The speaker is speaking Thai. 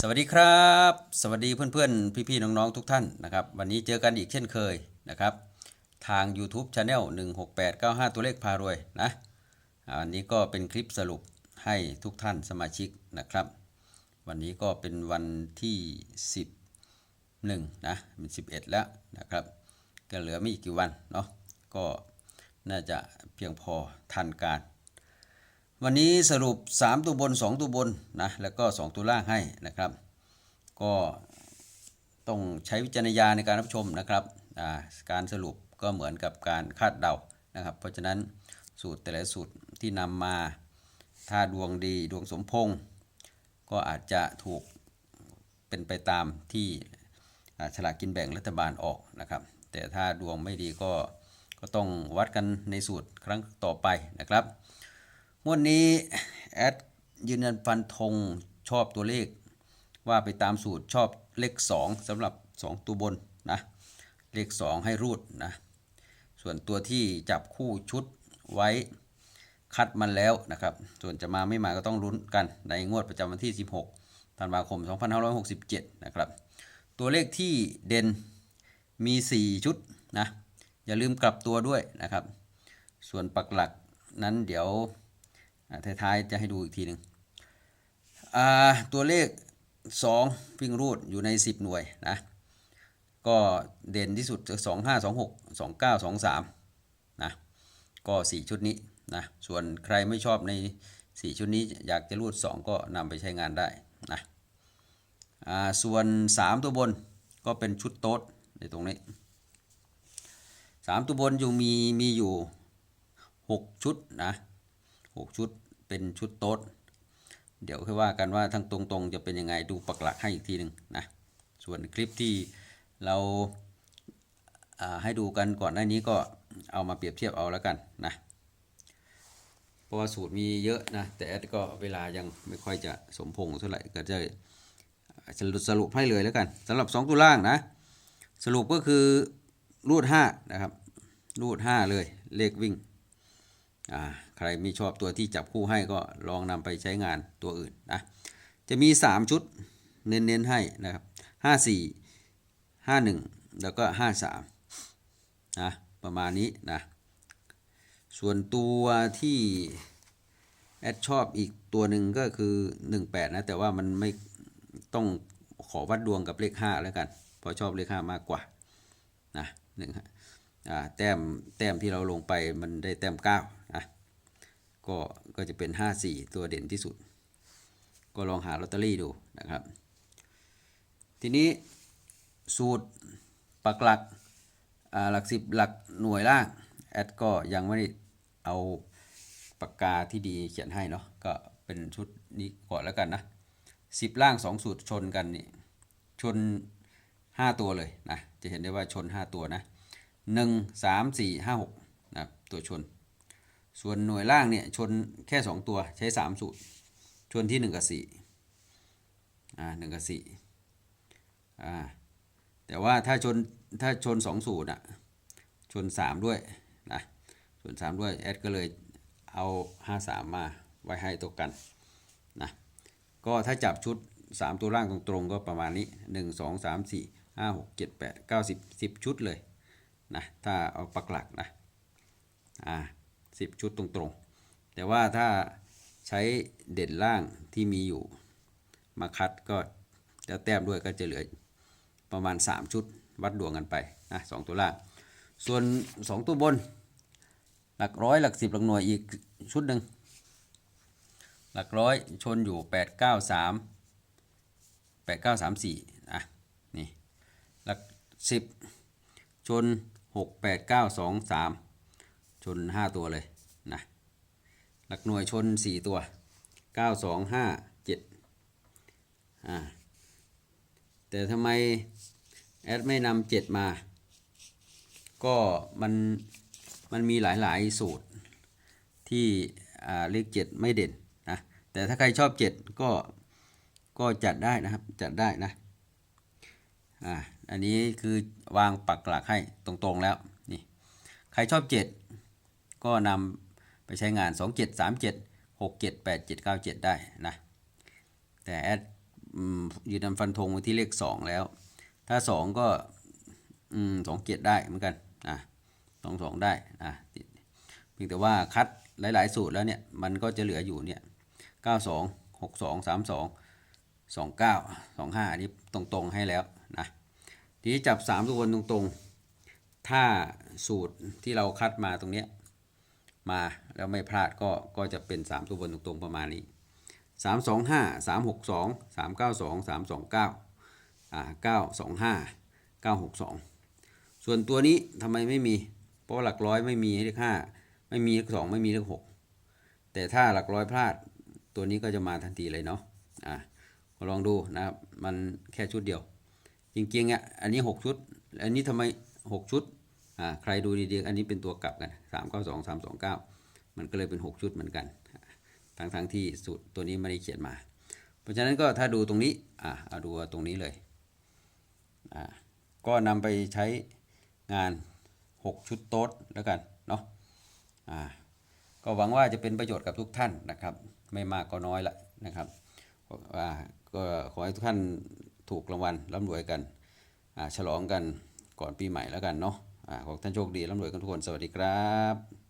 สวัสดีครับ สวัสดีเพื่อนๆ พี่ๆ น้องๆ ทุกท่านนะครับ วันนี้เจอกันอีกเช่นเคยนะครับ ทาง YouTube Channel 16895 ตัวเลขพารวยนะอันนี้ก็เป็นคลิปสรุปให้ทุกท่านสมาชิกนะครับ วันนี้ก็เป็นวันที่ 11นะเป็น 11 แล้วนะครับก็เหลือไม่อีกกี่วันเนาะก็น่าจะเพียงพอทันการ วันนี้สรุป 3 ตัวบน 2 ตัวบนนะแล้วก็ 2 ตัวล่างให้นะครับ ก็ต้องใช้วิจารณญาณในการรับชมนะครับการสรุปก็เหมือนกับการคาดเดานะครับ เพราะฉะนั้นสูตรแต่ละสูตรที่นำมาถ้าดวงดีดวงสมพงษ์ก็อาจจะถูกเป็นไปตามที่ฉลากกินแบ่งรัฐบาลออกนะครับ แต่ถ้าดวงไม่ดีก็ก็ต้องวัดกันในสูตรครั้งต่อไปนะครับ งวดนี้แอดยืนยันฟันธงชอบตัวเลข ว่าไปตามสูตรชอบเลข 2สำหรับ 2 ตัวบนนะเลข 2 ให้รูดนะส่วนตัวที่จับคู่ชุดไว้คัดมันแล้วนะครับ ส่วนจะมาไม่มาก็ต้องลุ้นกันในงวดประจำวันที่ 16 ธันวาคม 2567 นะครับ ตัวเลขที่เด่นมี 4 ชุดนะ อย่าลืมกลับตัวด้วยนะครับ ส่วนปักหลักนั้นเดี๋ยว ท้ายๆจะให้ดูอีกทีหนึ่งตัวเลข 2 วิ่งรูดอยู่ใน 10 หน่วยนะก็เด่นที่สุดจะ2 5 2 6 2 9 2 3นะก็4ชุดนี้นะส่วนใครไม่ชอบใน4ชุดนี้อยากจะรูด2ก็นำไปใช้งานได้นะอ่าส่วน3ตัวบนก็เป็นชุดโต๊ดในตรงนี้3ตัวบนอยู่มีมีอยู่6ชุดนะหกชุด เป็นชุดโต๊ด เดี๋ยวค่อยว่ากันว่าทั้งตรงๆ จะเป็นยังไงดูปักหลักให้อีกทีหนึ่งนะส่วนคลิปที่เราาให้ดูกันก่อนหน้านี้ก็เอามาเปรียบเทียบเอาแล้วกันนะเพราะว่าสูตรมีเยอะนะแต่แอดก็เวลายังไม่ค่อยจะสมพงษ์เท่าไหร่ก็จะสรุปสรุปให้เลยแล้วกันสำหรับ 2 ตัวล่างนะ สรุปก็คือรูด5นะครับรูด5เลยเลขวิ่งอ่าใครไม่ชอบตัวที่จับคู่ให้ก็ลองนำไปใช้งานตัวอื่นนะจะมี 3 ชุดเน้นๆให้นะครับ54 51 แล้วก็ 53นะประมาณนี้นะส่วนตัวที่แอดชอบอีกตัวหนึ่งก็คือ 18 นะ แต่ว่ามันไม่ต้องขอวัดดวงกับเลข 5 แล้วกัน เพราะชอบเลข 5 มากกว่านะหนึ่งฮะแต้มแต้มที่เราลงไปมันได้แต้ม9นะ ก็ก็จะเป็น 54 ตัวเด่นที่สุด ก็ลองหาลอตเตอรี่ดูนะครับ ทีนี้สูตรปักหลักหลักสิบหลักหน่วยล่าง แอดก็ยังไม่ได้เอาปากกาที่ดีเขียนให้เนาะก็เป็นชุดนี้ก่อนแล้วกันนะสิบล่าง2สูตรชนกันนี่ชน 5 ตัวเลยนะจะเห็นได้ว่าชน 5 ตัวนะหนึ่งสามสี่ห้าหกนะตัวชน ส่วนหน่วยล่างเนี่ยชนแค่ 2 ตัวใช้ 3 สูตร ชนที่ 1 กับ4อ่าหนึ่งกับ4อ่าแต่ว่าถ้าชนถ้าชน 2 สูตรอะชน 3 ด้วยนะชน 3 ด้วยแอดก็เลยเอา 5 3 มาไว้ให้ตัวกันนะก็ถ้าจับชุด 3 ตัวล่างตรงๆก็ประมาณนี้ 1 2 3 4 5 6 7 8 9 10 10 ชุดเลยนะถ้าเอาปักหลักนะอ่า สิบชุดตรงๆ แต่ว่าถ้าใช้เด่นล่างที่มีอยู่มาคัดก็แล้วแต้มด้วยก็จะเหลือประมาณ 3 ชุดวัดดวงกันไปนะสองตัวล่าง ส่วน 2 ตัวบน หลักร้อยหลักสิบหลักหน่วยอีกชุดหนึ่งหลักร้อยชนอยู่ 8 9 3 8 9 3 4อะนี่หลักสิบชน 6 8 9 2 3 ชน 5 ตัวเลยนะหลักหน่วยชน 4 ตัว 9 2 5 7อ่าแต่ทำไมแอดไม่นำ7มา ก็มันมันมีหลาย ๆ สูตรที่อ่าเลข 7 ไม่เด่นนะแต่ถ้าใครชอบ 7 ก็ก็จัดได้นะครับจัดได้นะอ่าอันนี้คือวางปักหลักให้ตรงๆแล้วนี่ใครชอบ 7 ก็นำไปใช้งาน 2 7 3 7 6 7 8 7 9 7 ได้นะ แต่แอดยืนยันฟันธงไว้ที่เลขสองแล้ว ถ้าสองก็สองเจ็ดได้เหมือนกันอะสองสองได้อะเพียงแต่ว่าคัดหลาย ๆ สูตรแล้วเนี่ย มันก็จะเหลืออยู่เนี่ยเก้าสองหกสองสามสองสองเก้าสองห้าอันนี้ตรงๆให้แล้วนะทีนี้จับสามตัวบนตรงๆ ถ้าสูตรที่เราคัดมาตรงเนี้ย มาแล้วไม่พลาดก็ก็จะเป็นสามตัวบนตรงๆประมาณนี้สามสองห้าสามหกสองสามเก้าสองสามสองเก้าอ่าเก้าสองห้าเก้าหกสองส่วนตัวนี้ทำไมไม่มี เพราะหลักร้อยไม่มีเลขห้าไม่มีเลขสองไม่มีเลขหกแต่ถ้าหลักร้อยพลาดตัวนี้ก็จะมาทันทีเลยเนาะอ่าลองดูนะครับมันแค่ชุดเดียว จริงๆอะอันนี้หกชุด อันนี้ทำไมหกชุด ใครดูดีๆ อันนี้เป็นตัวกลับกันสามเก้าสองสามสองเก้ามันก็เลยเป็นหกชุดเหมือนกัน ทั้งทั้งๆที่สูตรตัวนี้ไม่ได้เขียนมา เพราะฉะนั้นก็ถ้าดูตรงนี้อ่าเอาดูตรงนี้เลยอ่าก็นำไปใช้งาน 6 ชุดโต๊ดแล้วกันเนาะอ่าก็หวังว่าจะเป็นประโยชน์กับทุกท่านนะครับ ไม่มากก็น้อยละนะครับอ่าก็ขอให้ทุกท่านถูกรางวัลร่ำรวยกันอ่าฉลองกันก่อนปีใหม่แล้วกันเนาะ ขอท่านโชคดีร่ำรวยกันทุกคน สวัสดีครับ